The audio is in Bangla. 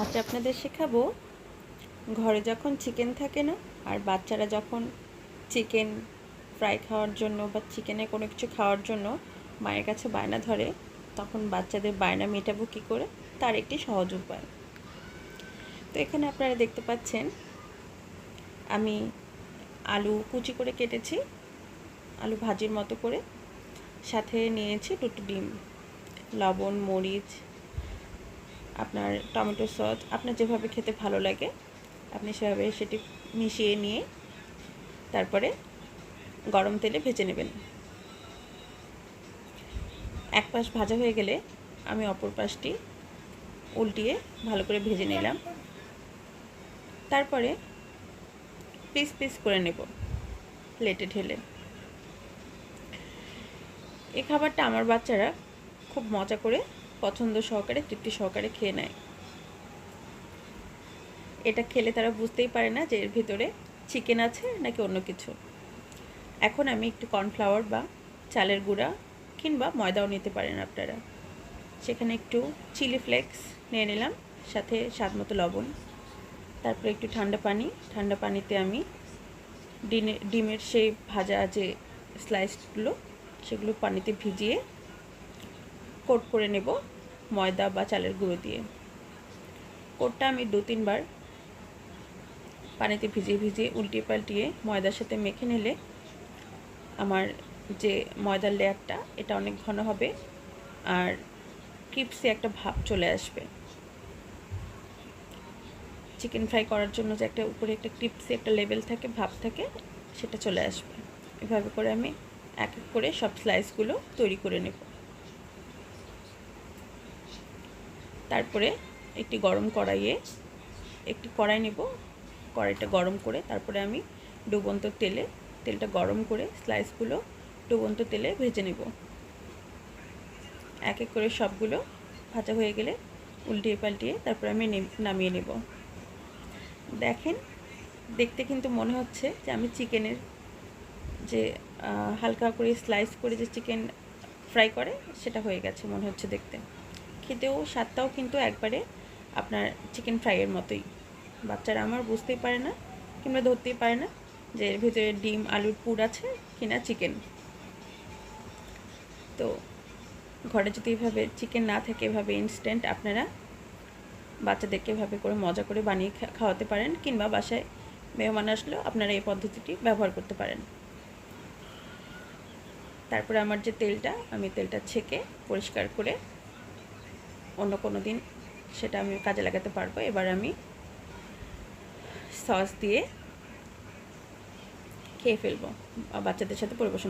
আজ আপনাদের শেখাবো, ঘরে যখন চিকেন থাকে না, আর বাচ্চারা যখন চিকেন ফ্রাই খাওয়ার জন্য বা চিকেনে কোনো কিছু খাওয়ার জন্য মায়ের কাছে বায়না ধরে, তখন বাচ্চাদের বায়না মেটাবো কী করে? তার একটি সহজ উপায়। তো এখানে আপনারা দেখতে পাচ্ছেন, আমি আলু কুচি করে কেটেছি, আলু ভাজির মতো করে, সাথে নিয়েছি দুটো ডিম, লবণ, মরিচ আপনার টমেটো সস, আপনার যেভাবে খেতে ভালো লাগে, আপনি সেভাবে সেটি মিশিয়ে নিয়ে তারপরে গরম তেলে ভেজে নেবেন। এক পাশ ভাজা হয়ে গেলে আমি অপর পাশটি উল্টিয়ে ভালো করে ভেজে নিলাম। তারপরে পিস পিস করে নেব প্লেটে ঢেলে। এই খাবারটা আমার বাচ্চারা খুব মজা করে পছন্দ সহকারে, তৃপ্তি সহকারে খেয়ে নেয়। এটা খেলে তারা বুঝতেই পারে না যে এর ভিতরে চিকেন আছে নাকি অন্য কিছু। এখন আমি একটু কর্নফ্লাওয়ার বা চালের গুঁড়া কিংবা ময়দাও নিতে পারেন আপনারা। সেখানে একটু চিলি ফ্লেক্স নিয়ে নিলাম, সাথে স্বাদ মতো লবণ। তারপরে একটু ঠান্ডা পানি, ঠান্ডা পানিতে আমি ডিমে ডিমের সেই ভাজা যে স্লাইসগুলো সেগুলো পানিতে ভিজিয়ে কোট করে নেব ময়দা বা চালের গুঁড়ো দিয়ে। কোটটা আমি দু তিনবার পানিতে ভিজিয়ে ভিজিয়ে উল্টিয়ে পাল্টিয়ে ময়দার সাথে মেখে নিলে আমার যে ময়দার লেয়ারটা, এটা অনেক ঘন হবে আর ক্রিপসি একটা ভাব চলে আসবে। চিকেন ফ্রাই করার জন্য যে একটা উপরে একটা ক্রিপসি একটা লেভেল থাকে, ভাব থাকে, সেটা চলে আসবে। এভাবে করে আমি এক এক করে সব স্লাইসগুলো তৈরি করে নেব। তারপরে একটি গরম কড়াইয়ে একটি কড়াই নেব, কড়াইটা গরম করে তারপরে আমি ডুবন্ত তেলে, তেলটা গরম করে স্লাইসগুলো ডুবন্ত তেলে ভেজে নেব। এক এক করে সবগুলো ভাজা হয়ে গেলে উল্টিয়ে পাল্টিয়ে তারপরে আমি নামিয়ে নেব। দেখেন, দেখতে কিন্তু মনে হচ্ছে যে আমি চিকেনের যে হালকা করে স্লাইস করে যে চিকেন ফ্রাই করে, সেটা হয়ে গেছে মনে হচ্ছে দেখতে। খেতেও, স্বাদটাও কিন্তু একবারে আপনার চিকেন ফ্রাইয়ের মতোই। বাচ্চারা আমার বুঝতেই পারে না, কিংবা ধরতেই পারে না যে এর ভিতরে ডিম, আলুর পুর আছে কিনা চিকেন তো ঘরে যদি এভাবে চিকেন না থাকে, এভাবে ইনস্ট্যান্ট আপনারা বাচ্চাদেরকে এভাবে করে মজা করে বানিয়ে খাওয়াতে পারেন, কিংবা বাসায় মেহমান আসলেও আপনারা এই পদ্ধতিটি ব্যবহার করতে পারেন। তারপরে আমার যে তেলটা, আমি তেলটা ছেঁকে পরিষ্কার করে অন্য কোনো দিন সেটা আমি কাজে লাগাতে পারব। এবার আমি সস দিয়ে খেয়ে ফেলব বাচ্চাদের সাথে পরিবেশন